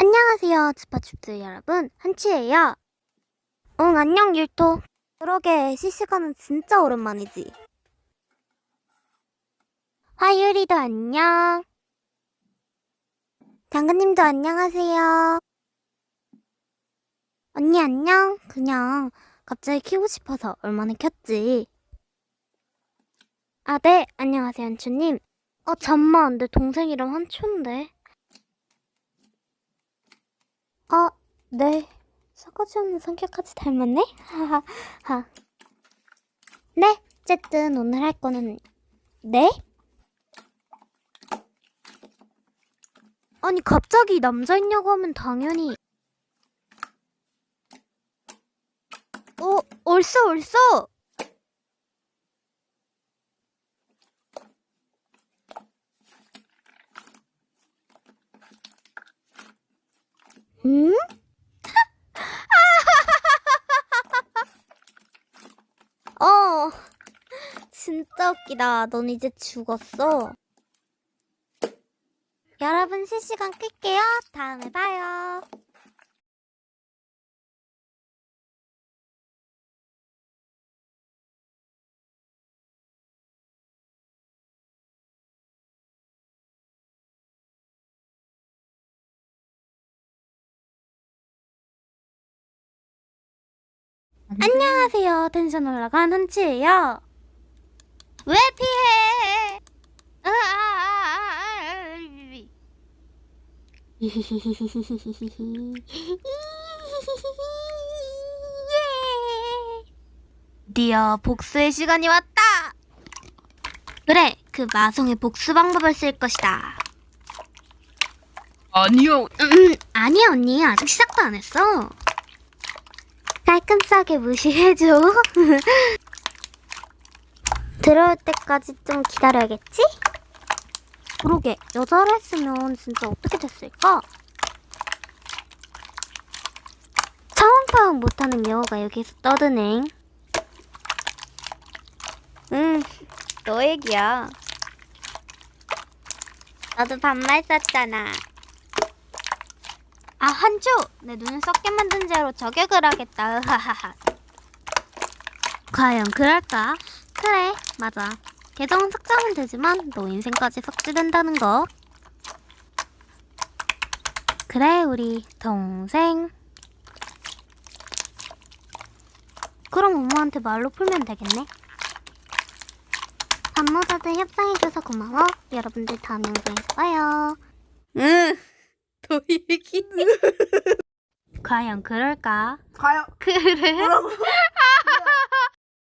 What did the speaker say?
안녕하세요, 주파춥스 여러분. 한치예요. 응, 안녕, 율토. 그러게, 실시간은 진짜 오랜만이지. 화유리도 안녕. 당근님도 안녕하세요. 언니 안녕. 그냥 갑자기 키고 싶어서 얼마나 켰지. 아, 네. 안녕하세요, 한추님. 어, 잠만. 내 동생 이름 한추인데. 어, 네. 싸가지 없는 성격까지 닮았네? 하하하. 네, 어쨌든 오늘 할 거는, 네? 아니, 갑자기 남자 있냐고 하면 당연히. 어, 옳소, 옳소! 응? 어, 진짜 웃기다. 넌 이제 죽었어. 여러분 실시간 끌게요. 다음에 봐요. 안녕하세요. 텐션 올라간 한치예요. 왜 피해? 아, 아, 아, 아, 아. 예. 드디어 복수의 시간이 왔다. 그래, 그 마성의 복수 방법을 쓸 것이다. 아니요. 음, 아니야 언니 아직 시작도 안 했어. 깔끔하게 무시해줘. 들어올 때까지 좀 기다려야겠지? 그러게 여자를 했으면 진짜 어떻게 됐을까? 상황 파악 못하는 여우가 여기서 떠드네. 응, 너 얘기야. 너도 반말 썼잖아. 아, 한주! 내 눈을 썩게 만든 죄로 저격을 하겠다. 으하하하. 과연 그럴까? 그래, 맞아. 계정은 삭제하면 되지만 너 인생까지 삭제된다는 거. 그래, 우리 동생. 그럼 엄마한테 말로 풀면 되겠네. 반모자들 협상해줘서 고마워. 여러분들 다음 영상에서 봐요. 응. 너 얘기. 과연 그럴까? 과연 그래? 뭐라고?